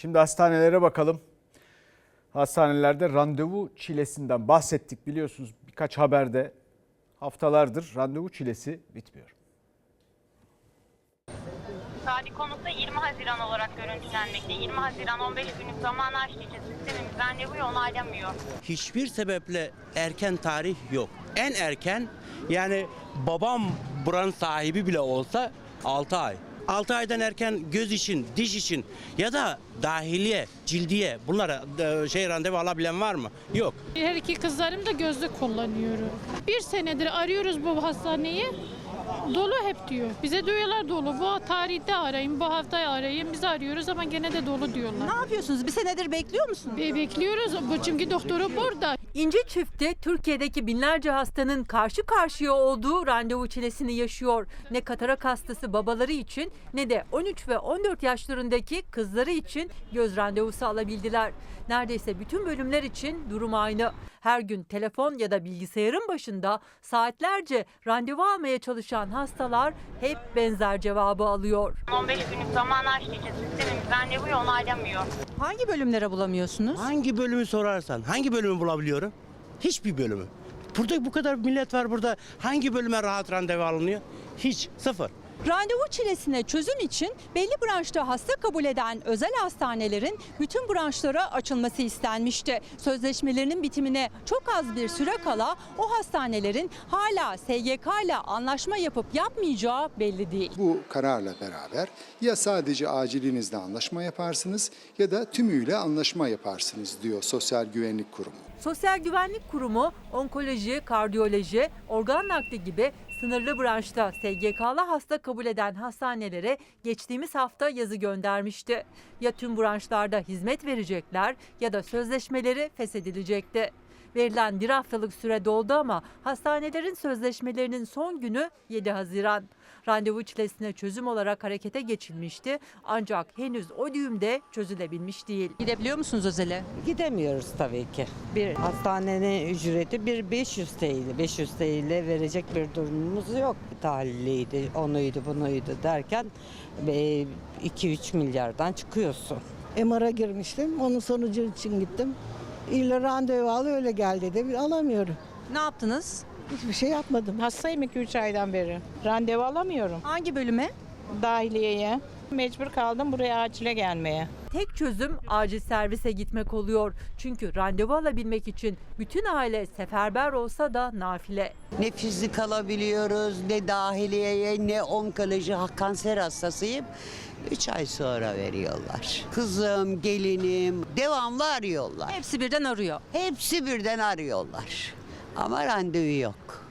Şimdi hastanelere bakalım. Hastanelerde randevu çilesinden bahsettik biliyorsunuz birkaç haberde haftalardır randevu çilesi bitmiyor. Sadi konutta 20 Haziran olarak görüntülenmekte. 20 Haziran 15 günlük zaman aştığı için sistemimiz randevuyu onaylamıyor. hiçbir sebeple erken tarih yok. En erken yani babam buranın sahibi bile olsa 6 ay. 6 aydan erken göz için, diş için ya da dahiliye, cildiye bunlara e, şey randevu alabilen var mı? Yok. Her iki kızlarım da gözlük kullanıyorum. Bir senedir arıyoruz bu hastaneyi. Dolu hep diyor. Bize diyorlar dolu. Bu tarihte arayın, bu haftayı arayın. Biz arıyoruz ama gene de dolu diyorlar. Ne yapıyorsunuz? Bir senedir bekliyor musunuz? Be- Bekliyoruz. Bu çünkü doktoru burada. İnci çifti Türkiye'deki binlerce hastanın karşı karşıya olduğu randevu çilesini yaşıyor. Ne katarak hastası babaları için ne de 13 ve 14 yaşlarındaki kızları için göz randevusu alabildiler. Neredeyse bütün bölümler için durum aynı. Her gün telefon ya da bilgisayarın başında saatlerce randevu almaya çalışan hastalar hep benzer cevabı alıyor. 15 günlük zaman aştığı için sistemimiz randevuyu onaylamıyor. Hangi bölümlere bulamıyorsunuz? Hangi bölümü sorarsan, hangi bölümü bulabiliyorum? Hiçbir bölümü. Burada bu kadar millet var burada. Hangi bölüme rahat randevu alınıyor? Hiç, sıfır. Randevu çilesine çözüm için belli branşta hasta kabul eden özel hastanelerin bütün branşlara açılması istenmişti. Sözleşmelerinin bitimine çok az bir süre kala o hastanelerin hala SGK ile anlaşma yapıp yapmayacağı belli değil. Bu kararla beraber ya sadece acilinizde anlaşma yaparsınız ya da tümüyle anlaşma yaparsınız diyor Sosyal Güvenlik Kurumu. Sosyal Güvenlik Kurumu onkoloji, kardiyoloji, organ nakli gibi sınırlı branşta SGK'lı hasta kabul eden hastanelere geçtiğimiz hafta yazı göndermişti. Ya tüm branşlarda hizmet verecekler ya da sözleşmeleri feshedilecekti. Verilen bir haftalık süre doldu ama hastanelerin sözleşmelerinin son günü 7 Haziran. Randevu çilesine çözüm olarak harekete geçilmişti ancak henüz o düğümde çözülebilmiş değil. Gidebiliyor musunuz özele? Gidemiyoruz tabii ki. Bir hastanenin ücreti bir 500 TL. 500 TL verecek bir durumumuz yok. Tahliliydi, onuydu, bunuydu derken 2-3 milyardan çıkıyorsun. MR'a girmiştim. Onun sonucu için gittim. İlla randevu al öyle gel dedi. Alamıyorum. Ne yaptınız? Hiçbir şey yapmadım. Hastayım 2-3 aydan beri. Randevu alamıyorum Hangi bölüme? dahiliyeye. Mecbur kaldım buraya acile gelmeye. Tek çözüm acil servise gitmek oluyor. Çünkü randevu alabilmek için bütün aile seferber olsa da nafile. Ne fizik alabiliyoruz, ne dahiliyeye, ne onkoloji, kanser hastasıyım. Üç ay sonra veriyorlar. Kızım, gelinim, devamlı arıyorlar. Hepsi birden arıyor. Hepsi birden arıyorlar. Ama randevu yok.